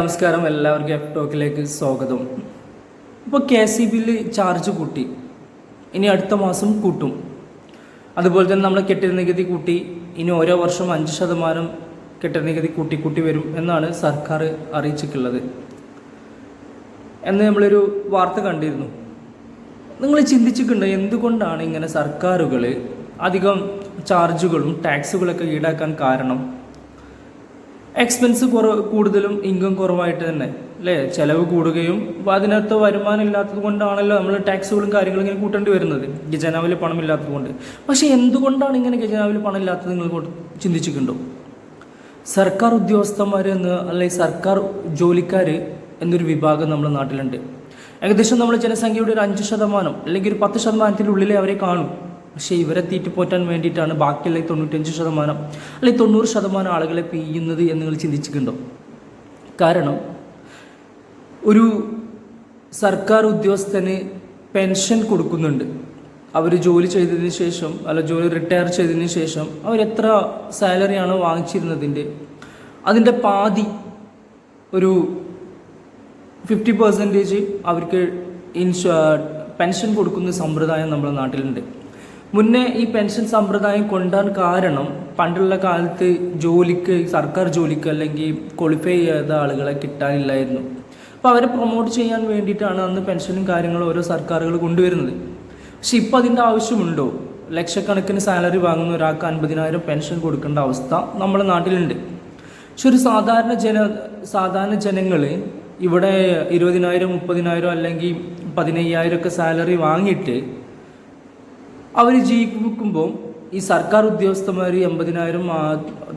നമസ്കാരം എല്ലാവർക്കും എഫ് ടോക്കിലേക്ക് സ്വാഗതം. ഇപ്പോൾ കെ സി ബിയിൽ ചാർജ് കൂട്ടി. ഇനി അടുത്ത മാസം കൂട്ടും. അതുപോലെ തന്നെ നമ്മൾ കെട്ടിട നികുതി കൂട്ടി. ഇനി ഓരോ വർഷം അഞ്ച് ശതമാനം കെട്ടിട നികുതി കൂട്ടി കൂട്ടി വരും എന്നാണ് സർക്കാർ അറിയിച്ചിട്ടുള്ളത്. എന്ന് നമ്മളൊരു വാർത്ത കണ്ടിരുന്നു. നിങ്ങൾ ചിന്തിച്ചിട്ടുണ്ട് എന്തുകൊണ്ടാണ് ഇങ്ങനെ സർക്കാരുകൾ അധികം ചാർജുകളും ടാക്സുകളൊക്കെ ഈടാക്കാൻ കാരണം? എക്സ്പെൻസ് കുറവ് കൂടുതലും ഇൻകം കുറവായിട്ട് തന്നെ അല്ലേ? ചിലവ് കൂടുകയും അതിനകത്ത് വരുമാനം ഇല്ലാത്തത് കൊണ്ടാണല്ലോ നമ്മൾ ടാക്സുകളും കാര്യങ്ങളും ഇങ്ങനെ കൂട്ടേണ്ടി വരുന്നത്. ഖജനാവിൽ പണം ഇല്ലാത്തത് കൊണ്ട്. പക്ഷേ എന്തുകൊണ്ടാണ് ഇങ്ങനെ ഖജനാവിൽ പണം ഇല്ലാത്തത് നിങ്ങൾ ചിന്തിച്ചിട്ടുണ്ടോ? സർക്കാർ ഉദ്യോഗസ്ഥന്മാർ എന്ന് അല്ലെങ്കിൽ സർക്കാർ ജോലിക്കാർ എന്നൊരു വിഭാഗം നമ്മുടെ നാട്ടിലുണ്ട്. ഏകദേശം നമ്മൾ ജനസംഖ്യയുടെ ഒരു അഞ്ച് ശതമാനം അല്ലെങ്കിൽ ഒരു പത്ത് ശതമാനത്തിനുള്ളിലേ അവരെ കാണും. പക്ഷേ ഇവരെ തീറ്റിപ്പോറ്റാൻ വേണ്ടിയിട്ടാണ് ബാക്കിയുള്ള തൊണ്ണൂറ്റഞ്ച് ശതമാനം അല്ലെങ്കിൽ തൊണ്ണൂറ് ശതമാനം ആളുകളെ പിയ്യുന്നത് എന്ന് നിങ്ങൾ ചിന്തിച്ചിട്ടുണ്ടോ? കാരണം ഒരു സർക്കാർ ഉദ്യോഗസ്ഥന് പെൻഷൻ കൊടുക്കുന്നുണ്ട്. അവർ ജോലി ചെയ്തതിന് ശേഷം അല്ല ജോലി റിട്ടയർ ചെയ്തതിന് ശേഷം അവർ എത്ര സാലറിയാണ് വാങ്ങിച്ചിരുന്നതിന്റെ അതിന്റെ പാതി ഒരു ഫിഫ്റ്റി പെർസെന്റേജ് അവർക്ക് ഇൻഷ പെൻഷൻ കൊടുക്കുന്ന സമ്പ്രദായം നമ്മുടെ നാട്ടിലുണ്ട്. മുന്നേ ഈ പെൻഷൻ സമ്പ്രദായം കൊണ്ടാൻ കാരണം പണ്ടുള്ള കാലത്ത് ജോലിക്ക് സർക്കാർ ജോലിക്ക് അല്ലെങ്കിൽ ക്വാളിഫൈ ചെയ്ത ആളുകളെ കിട്ടാനില്ലായിരുന്നു. അപ്പോൾ അവരെ പ്രൊമോട്ട് ചെയ്യാൻ വേണ്ടിയിട്ടാണ് അന്ന് പെൻഷനും കാര്യങ്ങളും ഓരോ സർക്കാരുകൾ കൊണ്ടുവരുന്നത്. പക്ഷെ ഇപ്പോൾ അതിന്റെ ആവശ്യമുണ്ടോ? ലക്ഷക്കണക്കിന് സാലറി വാങ്ങുന്ന ഒരാൾക്ക് അൻപതിനായിരം പെൻഷൻ കൊടുക്കേണ്ട അവസ്ഥ നമ്മുടെ നാട്ടിലുണ്ട്. പക്ഷെ ഒരു സാധാരണ ജന സാധാരണ ജനങ്ങൾ ഇവിടെ ഇരുപതിനായിരം മുപ്പതിനായിരം അല്ലെങ്കിൽ പതിനയ്യായിരം ഒക്കെ സാലറി വാങ്ങിയിട്ട് അവർ ജീവിക്കുമ്പോൾ ഈ സർക്കാർ ഉദ്യോഗസ്ഥന്മാർ എൺപതിനായിരം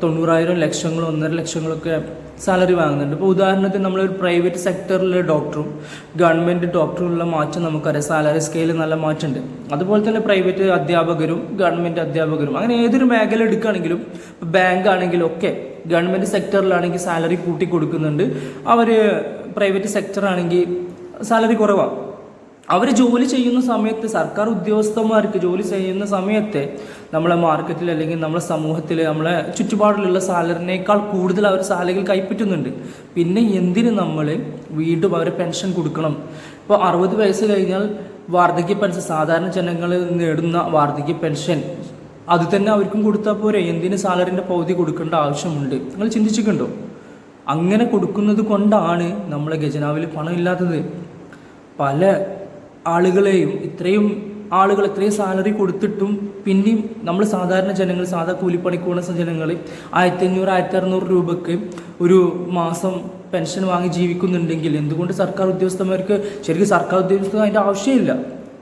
തൊണ്ണൂറായിരം ലക്ഷങ്ങളും ഒന്നര ലക്ഷങ്ങളൊക്കെ സാലറി വാങ്ങുന്നുണ്ട്. ഇപ്പോൾ ഉദാഹരണത്തിന് നമ്മളൊരു പ്രൈവറ്റ് സെക്ടറിലെ ഡോക്ടറും ഗവൺമെന്റ് ഡോക്ടറുമുള്ള മാറ്റം നമുക്കറിയാം. സാലറി സ്കെയിൽ നല്ല മാറ്റമുണ്ട്. അതുപോലെ തന്നെ പ്രൈവറ്റ് അധ്യാപകരും ഗവൺമെന്റ് അധ്യാപകരും അങ്ങനെ ഏതൊരു മേഖല എടുക്കുകയാണെങ്കിലും ബാങ്ക് ആണെങ്കിലും ഒക്കെ ഗവൺമെന്റ് സെക്ടറിലാണെങ്കിൽ സാലറി കൂട്ടി കൊടുക്കുന്നുണ്ട് അവർ പ്രൈവറ്റ് സെക്ടറാണെങ്കിൽ സാലറി കുറവാണ് അവർ ജോലി ചെയ്യുന്ന സമയത്ത് സർക്കാർ ഉദ്യോഗസ്ഥന്മാർക്ക് ജോലി ചെയ്യുന്ന സമയത്ത് നമ്മളെ മാർക്കറ്റിൽ അല്ലെങ്കിൽ നമ്മളെ സമൂഹത്തിൽ നമ്മളെ ചുറ്റുപാടിലുള്ള സാലറിനേക്കാൾ കൂടുതൽ അവർ സാലറികൾ കൈപ്പറ്റുന്നുണ്ട്. പിന്നെ എന്തിന് നമ്മൾ വീണ്ടും അവർ പെൻഷൻ കൊടുക്കണം? ഇപ്പോൾ അറുപത് വയസ്സ് കഴിഞ്ഞാൽ വാർദ്ധക്യ പെൻഷൻ സാധാരണ ജനങ്ങൾ നേടുന്ന വാർദ്ധക്യ പെൻഷൻ അത് തന്നെ അവർക്കും കൊടുത്താൽ പോരെ. എന്തിന് സാലറിന്റെ പകുതി കൊടുക്കേണ്ട ആവശ്യമുണ്ട്? നിങ്ങൾ ചിന്തിച്ചിട്ടുണ്ടോ? അങ്ങനെ കൊടുക്കുന്നത് കൊണ്ടാണ് നമ്മളെ ഖജനാവിൽ പണം ഇല്ലാത്തത്. പല ആളുകളെയും ഇത്രയും ആളുകൾ ഇത്രയും സാലറി കൊടുത്തിട്ടും പിന്നെയും നമ്മൾ സാധാരണ ജനങ്ങൾ സാധാ കൂലിപ്പണിക്ക് ജനങ്ങൾ ആയിരത്തി അഞ്ഞൂറ് ആയിരത്തി അറുന്നൂറ് രൂപയ്ക്ക് ഒരു മാസം പെൻഷൻ വാങ്ങി ജീവിക്കുന്നുണ്ടെങ്കിൽ എന്തുകൊണ്ട് സർക്കാർ ഉദ്യോഗസ്ഥന്മാർക്ക് ശരിക്കും സർക്കാർ ഉദ്യോഗസ്ഥർ അതിന്റെ ആവശ്യമില്ല?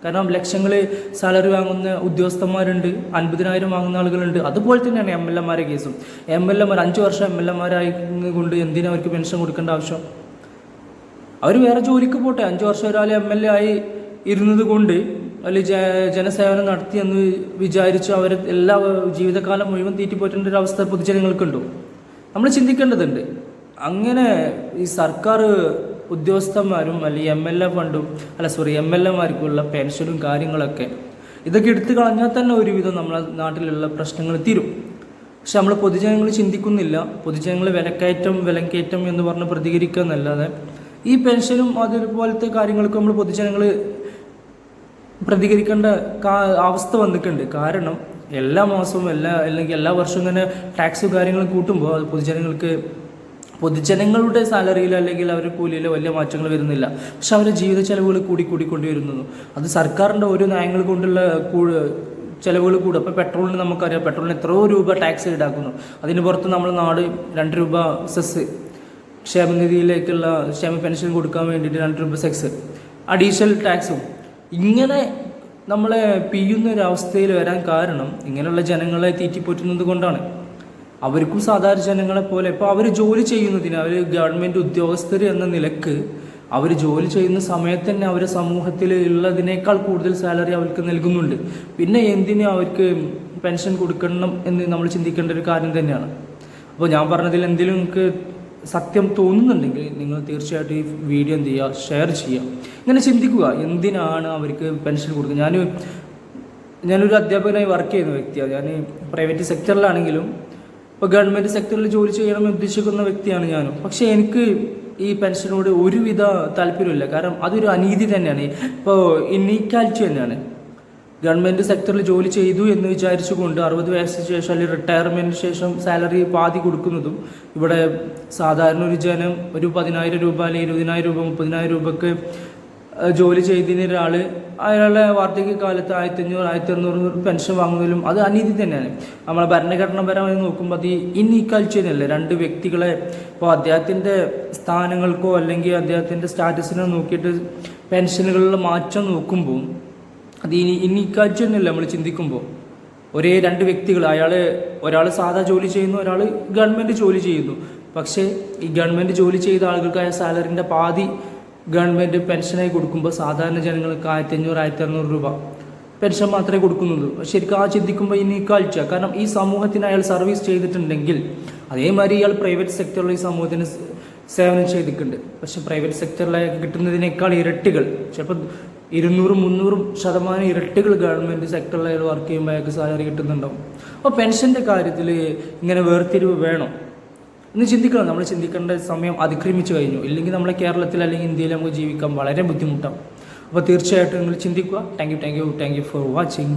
കാരണം ലക്ഷങ്ങൾ സാലറി വാങ്ങുന്ന ഉദ്യോഗസ്ഥന്മാരുണ്ട് അൻപതിനായിരം വാങ്ങുന്ന ആളുകളുണ്ട്. അതുപോലെ തന്നെയാണ് എം എൽ എമാരെ കേസും. എം എൽ എമാർ അഞ്ച് വർഷം എം എൽ എമാരായി കൊണ്ട് എന്തിനാ അവർക്ക് പെൻഷൻ കൊടുക്കേണ്ട ആവശ്യം? അവർ വേറെ ജോലിക്ക് പോട്ടെ. അഞ്ച് വർഷം ഒരാൾ എം എൽ എ ആയി ഇരുന്നത് കൊണ്ട് അല്ലെ ജ ജനസേവനം നടത്തിയെന്ന് വിചാരിച്ച് അവർ എല്ലാ ജീവിതകാലം മുഴുവൻ തീറ്റിപ്പോറ്റേണ്ട ഒരു അവസ്ഥ പൊതുജനങ്ങൾക്കുണ്ടോ നമ്മൾ ചിന്തിക്കേണ്ടതുണ്ട്. അങ്ങനെ ഈ സർക്കാർ ഉദ്യോഗസ്ഥന്മാരും അല്ലെങ്കിൽ എം എൽ എ ഫണ്ടും അല്ല സോറി എം എൽ എമാർക്കുള്ള പെൻഷനും കാര്യങ്ങളൊക്കെ ഇതൊക്കെ എടുത്തു കളഞ്ഞാൽ തന്നെ ഒരുവിധം നമ്മളെ നാട്ടിലുള്ള പ്രശ്നങ്ങൾ തീരും. പക്ഷെ നമ്മൾ പൊതുജനങ്ങൾ ചിന്തിക്കുന്നില്ല. പൊതുജനങ്ങൾ വിലക്കയറ്റം വിലക്കയറ്റം എന്ന് പറഞ്ഞ് പ്രതികരിക്കുക എന്നല്ലാതെ ഈ പെൻഷനും അതുപോലത്തെ കാര്യങ്ങൾക്കും നമ്മൾ പൊതുജനങ്ങൾ പ്രതികരിക്കേണ്ട അവസ്ഥ വന്നിട്ടുണ്ട്. കാരണം എല്ലാ മാസവും എല്ലാ അല്ലെങ്കിൽ എല്ലാ വർഷവും തന്നെ ടാക്സ് കാര്യങ്ങളും കൂട്ടുമ്പോൾ അത് പൊതുജനങ്ങൾക്ക് പൊതുജനങ്ങളുടെ സാലറിയിൽ അല്ലെങ്കിൽ അവരുടെ കൂലിയിൽ വലിയ മാറ്റങ്ങൾ വരുന്നില്ല. പക്ഷെ അവരുടെ ജീവിത ചെലവുകൾ കൂടി കൂടിക്കൊണ്ട് വരുന്നു അത് സർക്കാരിന്റെ ഓരോ നയങ്ങൾ കൊണ്ടുള്ള ചിലവുകൾ കൂടും. അപ്പോൾ പെട്രോളിന് നമുക്കറിയാം പെട്രോളിന് എത്രയോ രൂപ ടാക്സ് ഈടാക്കുന്നു. അതിന് പുറത്ത് നമ്മൾ നാട് രണ്ട് രൂപ സെസ് ക്ഷേമനിധിയിലേക്കുള്ള ക്ഷേമ പെൻഷൻ കൊടുക്കാൻ വേണ്ടിയിട്ട് രണ്ട് രൂപ സെക്സ് അഡീഷണൽ ടാക്സും ഇങ്ങനെ നമ്മളെ പിയുന്ന ഒരു അവസ്ഥയിൽ വരാൻ കാരണം ഇങ്ങനെയുള്ള ജനങ്ങളെ തീറ്റിപ്പോറ്റുന്നത് കൊണ്ടാണ്. അവർക്കും സാധാരണ ജനങ്ങളെ പോലെ. ഇപ്പോൾ അവർ ജോലി ചെയ്യുന്നതിന് അവർ ഗവൺമെന്റ് ഉദ്യോഗസ്ഥർ എന്ന നിലയ്ക്ക് അവർ ജോലി ചെയ്യുന്ന സമയത്ത് തന്നെ അവർ സമൂഹത്തിൽ ഉള്ളതിനേക്കാൾ കൂടുതൽ സാലറി അവർക്ക് നൽകുന്നുണ്ട്. പിന്നെ എന്തിനു അവർക്ക് പെൻഷൻ കൊടുക്കണം എന്ന് നമ്മൾ ചിന്തിക്കേണ്ട ഒരു കാര്യം തന്നെയാണ്. അപ്പോൾ ഞാൻ പറഞ്ഞതിൽ എന്തെങ്കിലും നിങ്ങൾക്ക് സത്യം തോന്നുന്നുണ്ടെങ്കിൽ നിങ്ങൾ തീർച്ചയായിട്ടും ഈ വീഡിയോ എന്ത് ചെയ്യുക ഷെയർ ചെയ്യുക. ഇങ്ങനെ ചിന്തിക്കുക എന്തിനാണ് അവർക്ക് പെൻഷൻ കൊടുക്കുക ഞാൻ ഞാനൊരു അധ്യാപകനായി വർക്ക് ചെയ്യുന്ന വ്യക്തിയാണ് ഞാൻ പ്രൈവറ്റ് സെക്ടറിലാണെങ്കിലും ഇപ്പോൾ ഗവൺമെന്റ് സെക്ടറിൽ ജോലി ചെയ്യണമെന്ന് ഉദ്ദേശിക്കുന്ന വ്യക്തിയാണ് ഞാനും. പക്ഷേ എനിക്ക് ഈ പെൻഷനോട് ഒരുവിധ താല്പര്യമില്ല. കാരണം അതൊരു അനീതി തന്നെയാണ്. ഇപ്പോൾ ഇന്നീക്വാലിറ്റി തന്നെയാണ്. ഗവൺമെന്റ് സെക്ടറിൽ ജോലി ചെയ്തു എന്ന് വിചാരിച്ചുകൊണ്ട് അറുപത് വയസ്സിന് ശേഷം അല്ലെങ്കിൽ റിട്ടയർമെന്റിന് ശേഷം സാലറി പാതി കൊടുക്കുന്നതും ഇവിടെ സാധാരണ ഒരു ജനം ഒരു പതിനായിരം രൂപ അല്ലെങ്കിൽ ഇരുപതിനായിരം രൂപ മുപ്പതിനായിരം രൂപക്ക് ജോലി ചെയ്തിന് ഒരാൾ അയാളുടെ വാർദ്ധക്യ കാലത്ത് ആയിരത്തി അഞ്ഞൂറ് ആയിരത്തി അറുന്നൂറ് പെൻഷൻ വാങ്ങുന്നതിലും അത് അനീതി തന്നെയാണ്. നമ്മളെ ഭരണഘടനാപരമായി നോക്കുമ്പോൾ അത് ഇന്നീക്വാലിറ്റി തന്നെയല്ലേ? രണ്ട് വ്യക്തികളെ ഇപ്പോൾ അദ്ദേഹത്തിന്റെ സ്ഥാനങ്ങൾക്കോ അല്ലെങ്കിൽ അദ്ദേഹത്തിന്റെ സ്റ്റാറ്റസിനോ നോക്കിയിട്ട് പെൻഷനുകളിൽ മാറ്റം നോക്കുമ്പോൾ അത് ഇനി ഇനി ഇക്കാഴ്ചയൊന്നുമില്ല നമ്മൾ ചിന്തിക്കുമ്പോൾ ഒരേ രണ്ട് വ്യക്തികൾ അയാൾ ഒരാൾ സാധാ ജോലി ചെയ്യുന്നു ഒരാൾ ഗവൺമെന്റ് ജോലി ചെയ്യുന്നു. പക്ഷേ ഈ ഗവൺമെന്റ് ജോലി ചെയ്ത ആളുകൾക്ക് ആ സാലറിന്റെ പാതി ഗവൺമെന്റ് പെൻഷനായി കൊടുക്കുമ്പോൾ സാധാരണ ജനങ്ങൾക്ക് ആയിരത്തി അഞ്ഞൂറ് ആയിരത്തി അറുന്നൂറ് രൂപ പെൻഷൻ മാത്രമേ കൊടുക്കുന്നുള്ളൂ. ശരിക്കും ആ ചിന്തിക്കുമ്പോൾ ഇനി ഇക്കാഴ്ച കാരണം ഈ സമൂഹത്തിന് അയാൾ സർവീസ് ചെയ്തിട്ടുണ്ടെങ്കിൽ അതേമാതിരി ഇയാൾ പ്രൈവറ്റ് സെക്ടറിൽ ഈ സമൂഹത്തിന് സേവനം ചെയ്തിട്ടുണ്ട്. പക്ഷെ പ്രൈവറ്റ് സെക്ടറിലേക്ക് കിട്ടുന്നതിനേക്കാൾ ഇരട്ടികൾ ചിലപ്പോൾ ഇരുന്നൂറും മുന്നൂറും ശതമാനം ഇരട്ടികൾ ഗവൺമെന്റ് സെക്ടറിൽ വർക്ക് ചെയ്യുമ്പോൾ അയാൾക്ക് സാലറി കിട്ടുന്നുണ്ടാവും. അപ്പോൾ പെൻഷന്റെ കാര്യത്തിൽ ഇങ്ങനെ വേർതിരിവ് വേണം. എന്ന് ചിന്തിക്കണം. നമ്മൾ ചിന്തിക്കേണ്ട സമയം അതിക്രമിച്ചു കഴിഞ്ഞു. ഇല്ലെങ്കിൽ നമ്മളെ കേരളത്തിൽ അല്ലെങ്കിൽ ഇന്ത്യയിൽ നമുക്ക് ജീവിക്കാൻ വളരെ ബുദ്ധിമുട്ടാണ് അപ്പോൾ തീർച്ചയായിട്ടും നിങ്ങൾ ചിന്തിക്കുക. Thank you thank you thank you for watching